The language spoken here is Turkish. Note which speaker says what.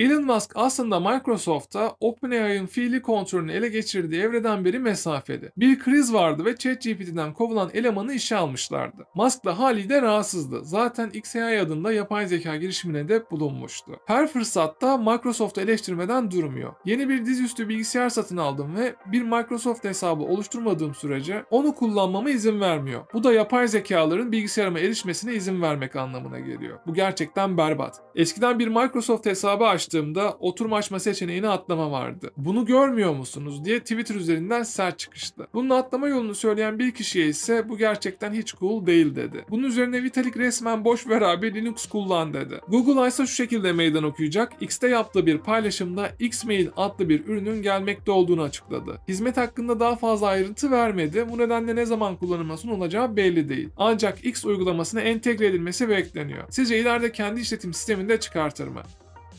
Speaker 1: Elon Musk aslında Microsoft'a OpenAI'ın fiili kontrolünü ele geçirdiği evreden beri mesafeli. Bir kriz vardı ve ChatGPT'den kovulan elemanı işe almışlardı. Musk da haliyle rahatsızdı. Zaten XAI adında yapay zeka girişimine de bulunmuştu. Her fırsatta Microsoft'u eleştirmeden durmuyor. Yeni bir dizüstü bilgisayar satın aldım ve bir Microsoft hesabı oluşturmadığım sürece onu kullanmama izin vermiyor. Bu da yapay zekaların bilgisayarıma erişmesine izin vermek anlamına geliyor. Bu gerçekten berbat. Eskiden bir Microsoft hesabı açtığımda oturma açma seçeneğini atlama vardı. Bunu görmüyor musunuz diye Twitter üzerinden sert çıkıştı. Bunun atlama yolunu söyleyen bir kişiye ise bu gerçekten hiç cool değil dedi. Bunun üzerine Vitalik resmen boş ver abi Linux kullan dedi. Google ise şu şekilde meydan okuyacak. X'te yaptığı bir paylaşımda Xmail adlı bir ürünün gelmekte olduğunu açıkladı. Hizmet hakkında daha fazla ayrıntı vermedi. Bu nedenle ne zaman kullanıma sunulacağı belli değil. Ancak X uygulamasına entegre edilmesi bekleniyor. Sizce ileride kendi işletim sisteminde çıkartır mı?